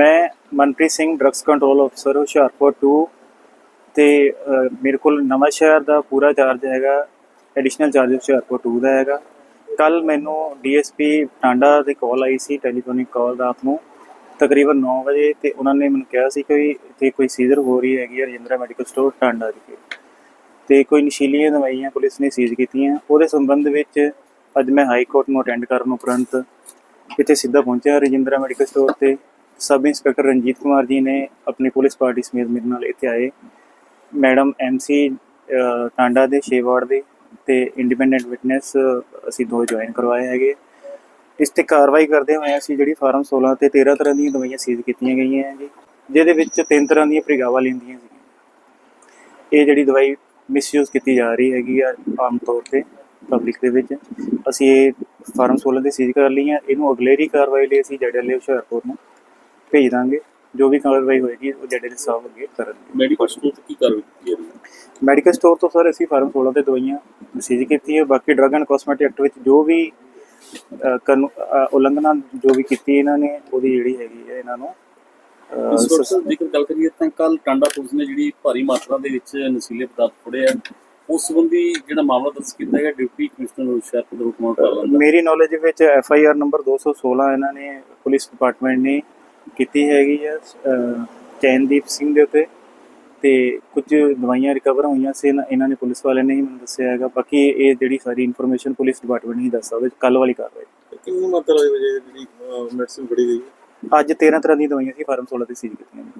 ਮੈਂ Manpreet Singh drugs control ਅਫਸਰ ਹੁਸ਼ਿਆਰਪੁਰ 2 ਤੇ ਮੇਰੇ ਕੋਲ ਨਵਾਂ ਸ਼ਹਿਰ ਦਾ ਪੂਰਾ ਚਾਰਜ ਹੈਗਾ ਐਡੀਸ਼ਨਲ ਚਾਰਜ ਹੁਸ਼ਿਆਰਪੁਰ 2 ਦਾ ਹੈਗਾ। ਕੱਲ ਮੈਨੂੰ ਡੀਐਸਪੀ ਟਾਂਡਾ ਦੀ ਕਾਲ ਆਈ ਸੀ ਟੈਲੀਫੋਨਿਕ ਕਾਲ ਰਾਤ ਨੂੰ, ਤਕਰੀਬਨ 9 ਵਜੇ ਤੇ ਉਹਨਾਂ ਨੇ ਮੈਨੂੰ ਕਿਹਾ ਸੀ ਕਿ ਇੱਥੇ ਕੋਈ ਸੀਜ਼ਰ ਹੋ ਰਹੀ ਹੈਗੀ ਰਜਿੰਦਰਾ ਮੈਡੀਕਲ ਸਟੋਰ ਟਾਂਡਾ ਦੀ ਤੇ ਕੋਈ ਨਸ਼ੀਲੀਆਂ ਦਵਾਈਆਂ ਪੁਲਿਸ ਨੇ ਸੀਜ਼ ਕੀਤੀਆਂ। ਉਹਦੇ ਸੰਬੰਧ ਵਿੱਚ ਅੱਜ ਮੈਂ ਹਾਈ ਕੋਰਟ ਨੂੰ ਅਟੈਂਡ ਕਰਨ ਉਪਰੰਤ ਇੱਥੇ ਸਿੱਧਾ ਪਹੁੰਚਿਆ ਰਜਿੰਦਰਾ ਮੈਡੀਕਲ ਸਟੋਰ ਤੇ। ਸਬ ਇੰਸਪੈਕਟਰ ਰਣਜੀਤ ਕੁਮਾਰ ਜੀ ਨੇ ਆਪਣੀ ਪੁਲਿਸ ਪਾਰਟੀ ਸਮੇਤ ਮੇਰੇ ਨਾਲ ਇੱਥੇ ਆਏ। ਮੈਡਮ ਐਮਸੀ ਟਾਂਡਾ ਦੇ 6 ਦੇ ਤੇ ਇੰਡੀਪੈਂਡੈਂਟ ਵਿਟਨੈਸ ਅਸੀਂ ਦੋ ਜੁਆਇਨ ਕਰਵਾਏ ਹੈਗੇ। ਇਸ ਤੇ ਕਾਰਵਾਈ ਕਰਦੇ ਹੋਏ ਅਸੀਂ ਜਿਹੜੀ ਫਾਰਮ 16 ਤੇ 13 ਤਰ੍ਹਾਂ ਦੀਆਂ ਦਵਾਈਆਂ ਸੀਜ਼ ਕੀਤੀਆਂ ਗਈਆਂ ਹੈ ਜੀ ਜਿਹਦੇ ਵਿੱਚ ਤਿੰਨ ਤਰ੍ਹਾਂ ਦੀਆਂ ਪ੍ਰਿਗਾਵਾ ਲੈਂਦੀਆਂ ਸੀ ਇਹ ਜਿਹੜੀ ਦਵਾਈ ਮਿਸਯੂਜ਼ ਕੀਤੀ ਜਾ ਰਹੀ ਹੈਗੀ ਆ ਆਮ ਤੌਰ ਤੇ ਪਬਲਿਕ ਦੇ ਵਿੱਚ। ਅਸੀਂ ਇਹ ਫਾਰਮ 16 ਦੇ ਸੀਜ਼ ਕਰ ਲਈਆਂ ਇਹਨੂੰ ਅਗਲੇਰੀ ਕਾਰਵਾਈ ਲਈ ਅਸੀਂ ਜੜਲੇ ਹੁਸ਼ਿਆਰਪੁਰ ਨੂੰ ਭੇਜ ਦਾਂਗੇ। ਜੋ ਵੀ ਕਾਰਵਾਈ ਹੋਏਗੀ ਉਹ ਦੇ ਸਾਹਿਬ ਅੱਗੇ ਕਰਨਗੇ। ਮੈਡੀਕਲ ਸਟੋਰ ਤੇ ਕੀ ਕਾਰਵਾਈ ਮੈਡੀਕਲ ਸਟੋਰ ਤੋਂ ਸਰ ਅਸੀਂ ਫਾਰਮ 16 ਤੇ ਦਵਾਈਆਂ ਸੀਜ਼ ਕੀਤੀ ਹੈ। ਬਾਕੀ ਡਰੱਗ ਐਂਡ ਕਾਸਮੈਟਿਕ ਐਕਟ ਵਿੱਚ ਜੋ ਵੀ ਉਲੰਘਣਾ ਜੋ ਵੀ ਕੀਤੀ ਇਹਨਾਂ ਨੇ ਉਹਦੀ ਜਿਹੜੀ ਹੈਗੀ ਹੈ ਇਹਨਾਂ ਨੂੰ ਜੇਕਰ ਗੱਲ ਕਰੀਏ ਤਾਂ ਕੱਲ ਟਾਂਡਾ ਪੁਲਿਸ ਨੇ ਜਿਹੜੀ ਭਾਰੀ ਮਾਤਰਾ ਦੇ ਵਿੱਚ ਨਸ਼ੀਲੇ ਪਦਾਰਥ ਫੜੇ ਆ ਉਸ ਸੰਬੰਧੀ ਜਿਹੜਾ ਮਾਮਲਾ ਦਰਜ ਕੀਤਾ ਗਿਆ ਡਿਪਟੀ ਕਮਿਸ਼ਨਰ ਹੁਸ਼ਿਆਰਪੁਰ ਦਾ ਹੁਕਮ ਦਾ ਮੇਰੀ ਨੌਲੇਜ ਵਿੱਚ ਐਫ ਆਈ ਆਰ ਨੰਬਰ 216 ਇਹਨਾਂ ਨੇ ਪੁਲਿਸ ਡਿਪਾਰਟਮੈਂਟ ਨੇ ਕੀਤੀ ਹੈਗੀ ਅਹ, ਚੈਨਦੀਪ ਸਿੰਘ ਦੇ ਉੱਤੇ। ਤੇ ਕੁਝ ਦਵਾਈਆਂ ਰਿਕਵਰ ਹੋਈਆਂ ਸੀ ਇਹਨਾਂ- ਨੇ ਪੁਲਿਸ ਵਾਲਿਆਂ ਨੇ ਹੀ ਮੈਨੂੰ ਦੱਸਿਆ ਹੈਗਾ। ਬਾਕੀ ਇਹ ਜਿਹੜੀ ਸਾਰੀ ਇਨਫੋਰਮੇਸ਼ਨ ਪੁਲਿਸ ਡਿਪਾਰਟਮੈਂਟ ਹੀ ਦੱਸ ਸਕਦਾ ਕੱਲ ਵਾਲੀ ਕਾਰਵਾਈ। ਕਿੰਨੀ ਮਾਤਰਾ ਦੇ ਵਿੱਚ ਜਿਹੜੀ ਮੈਡੀਸਿਨ ਫੜੀ ਗਈ ਅੱਜ 13 ਤਰ੍ਹਾਂ ਦੀਆਂ ਦਵਾਈਆਂ ਸੀ ਫਾਰਮ 16 ਤੇ ਸੀਜ਼ ਕੀਤੀਆਂ ਨੇ।